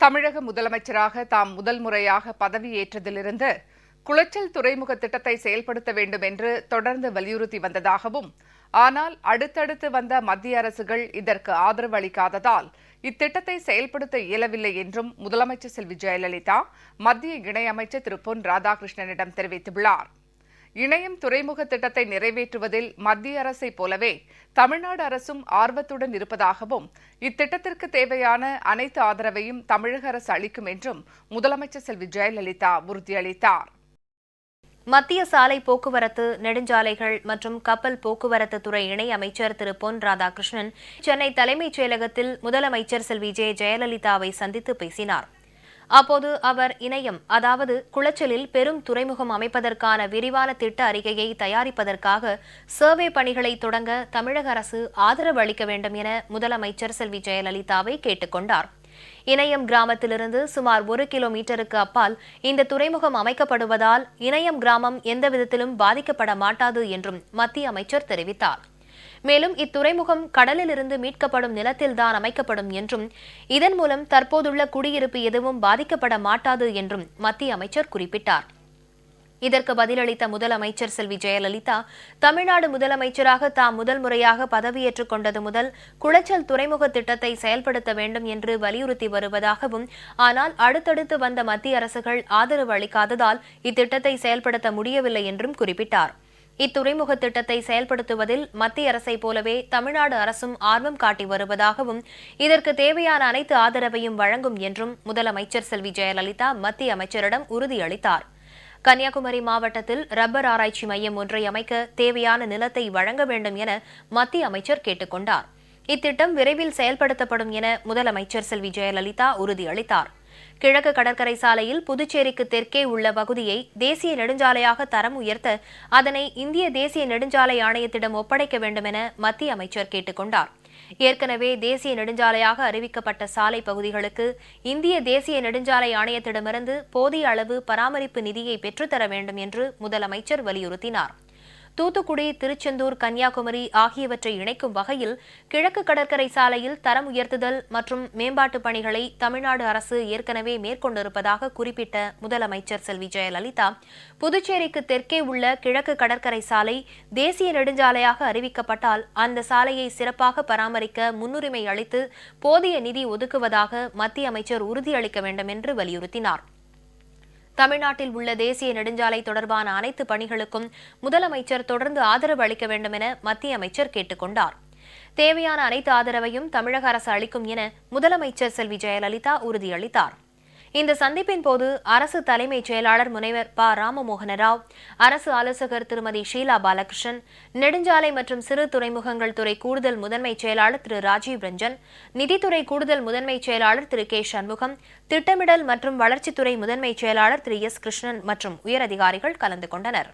தமிழக முதலமைச்சராக தாம் முதல் முறையாக பதவியேற்றதிலிருந்து குளச்சல் துறைமுக திட்டத்தை செயல்படுத்த வேண்டும் என்று தொடர்ந்து வலியுறுத்தி வந்ததாகவும் ஆனால் அடுத்தடுத்து வந்த மத்திய அரசுகள் இதற்கு ஆதரவு அளிக்காததால் இத்திட்டத்தை செயல்படுத்த இயலவில்லை என்றும் முதலமைச்சர் செல்வி ஜெயலலிதா மத்திய இணையமைச்சர் திரு பொன் ராதாகிருஷ்ணனிடம் தெரிவித்துள்ளார். இணையம் துறைமுக திட்டத்தை நிறைவேற்றுவதில் மத்திய அரசைப் போலவே தமிழ்நாடு அரசும் ஆர்வத்துடன் இருப்பதாகவும் இத்திட்டத்திற்கு தேவையான அனைத்து ஆதரவையும் தமிழக அரசு அளிக்கும் என்றும் முதலமைச்சர் செல்வி ஜெயலலிதா உறுதியளித்தார். மத்திய சாலை போக்குவரத்து நெடுஞ்சாலைகள் மற்றும் கப்பல் போக்குவரத்து துறை இணை அமைச்சர் திரு. பொன் ராதாகிருஷ்ணன் சென்னை தலைமைச் செயலகத்தில் முதலமைச்சர் செல்வி ஜெ. ஜெயலலிதாவை சந்தித்து பேசினார். அப்போது அவர் இணையம் அதாவது குளச்சலில் பெரும் துறைமுகம் அமைப்பதற்கான விரிவான திட்ட அறிக்கையை தயாரிப்பதற்காக சர்வே பணிகளை தொடங்க தமிழக அரசு ஆதரவு அளிக்க வேண்டும் என முதலமைச்சர் செல்வி ஜெயலலிதாவை கேட்டுக்கொண்டார் இணையம் கிராமத்திலிருந்து சுமார் ஒரு கிலோமீட்டருக்கு அப்பால் இந்த துறைமுகம் அமைக்கப்படுவதால் இணையம் கிராமம் எந்த விதத்திலும் பாதிக்கப்பட மாட்டாது என்றும் மத்திய அமைச்சர் தெரிவித்தார். மேலும் இத்துறைமுகம் கடலிலிருந்து மீட்கப்படும் நிலத்தில்தான் அமைக்கப்படும் என்றும் இதன் மூலம் தற்போதுள்ள குடியிருப்பு எதுவும் பாதிக்கப்பட மாட்டாது என்றும் மத்திய அமைச்சர் குறிப்பிட்டார். இதற்கு பதிலளித்த முதலமைச்சர் செல்வி ஜெயலலிதா தமிழ்நாடு முதலமைச்சராக தாம் முதல் முறையாக பதவியேற்றுக் கொண்டது முதல் குளச்சல் துறைமுக திட்டத்தை செயல்படுத்த வேண்டும் என்று வலியுறுத்தி வருவதாகவும் ஆனால் அடுத்தடுத்து வந்த மத்திய அரசுகள் ஆதரவு அளிக்காததால் இத்திட்டத்தை செயல்படுத்த முடியவில்லை என்றும் குறிப்பிட்டார். இத்துறைமுக திட்டத்தை செயல்படுத்துவதில் மத்திய அரசைப் போலவே தமிழ்நாடு அரசும் ஆர்வம் காட்டி வருவதாகவும் இதற்கு தேவையான அனைத்து ஆதரவையும் வழங்கும் என்றும் முதலமைச்சர் செல்வி ஜெயலலிதா மத்திய அமைச்சரிடம் உறுதியளித்தார். கன்னியாகுமரி மாவட்டத்தில் ரப்பர் ஆராய்ச்சி மையம் ஒன்றை அமைக்க தேவையான நிலத்தை வழங்க வேண்டும் என மத்திய அமைச்சர் கேட்டுக் கொண்டார் இத்திட்டம் விரைவில் செயல்படுத்தப்படும் என முதலமைச்சர் செல்வி ஜெயலலிதா உறுதியளித்தாா் கிழக்கு கடற்கரை சாலையில் புதுச்சேரிக்கு தெற்கே உள்ள பகுதியை தேசிய நெடுஞ்சாலையாக தரம் உயர்த்த அதனை இந்திய தேசிய நெடுஞ்சாலை ஆணையத்திடம் ஒப்படைக்க வேண்டும் என மத்திய அமைச்சர் கேட்டுக் கொண்டார். ஏற்கனவே தேசிய நெடுஞ்சாலையாக அறிவிக்கப்பட்ட சாலை பகுதிகளுக்கு இந்திய தேசிய நெடுஞ்சாலை ஆணையத்திடமிருந்து போதிய அளவு பராமரிப்பு நிதியை பெற்றுத்தர வேண்டும் என்று முதலமைச்சர் வலியுறுத்தினார். தூத்துக்குடி திருச்செந்தூர் கன்னியாகுமரி ஆகியவற்றை இணைக்கும் வகையில் கிழக்கு கடற்கரை சாலையில் தரம் உயர்த்துதல் மற்றும் மேம்பாட்டு பணிகளை தமிழ்நாடு அரசு ஏற்கனவே மேற்கொண்டிருப்பதாக குறிப்பிட்ட முதலமைச்சர் செல்வி ஜெயலலிதா புதுச்சேரிக்கு தெற்கே உள்ள கிழக்கு கடற்கரை சாலை தேசிய நெடுஞ்சாலையாக அறிவிக்கப்பட்டால் அந்த சாலையை சிறப்பாக பராமரிக்க முன்னுரிமை அளித்து போதிய நிதி ஒதுக்குவதாக மத்திய அமைச்சர் உறுதியளிக்க வேண்டும் என்று வலியுறுத்தினார். தமிழ்நாட்டில் உள்ள தேசிய நெடுஞ்சாலை தொடர்பான அனைத்து பணிகளுக்கும் முதலமைச்சர் தொடர்ந்து ஆதரவு அளிக்க வேண்டும் என மத்திய அமைச்சர் கேட்டுக் கொண்டார். தேவையான அனைத்து ஆதரவையும் தமிழக அரசு அளிக்கும் என முதலமைச்சர் செல்வி ஜெயலலிதா உறுதியளித்தார். இந்த சந்திப்பின் போது அரசு தலைமைச் செயலாளர் முனைவர் ப. ராமமோகன ராவ் அரசு ஆலோசகர் திருமதி ஷீலா பாலகிருஷ்ணன் நெடுஞ்சாலை மற்றும் சிறு துறைமுகங்கள் துறை கூடுதல் முதன்மைச் செயலாளர் திரு. ராஜீவ் ரஞ்சன் நிதித்துறை கூடுதல் முதன்மைச் செயலாளர் திரு. கே. சண்முகம் திட்டமிடல் மற்றும் வளர்ச்சித்துறை முதன்மைச் செயலாளர் திரு. எஸ். கிருஷ்ணன் மற்றும் உயரதிகாரிகள் கலந்து கொண்டனர்.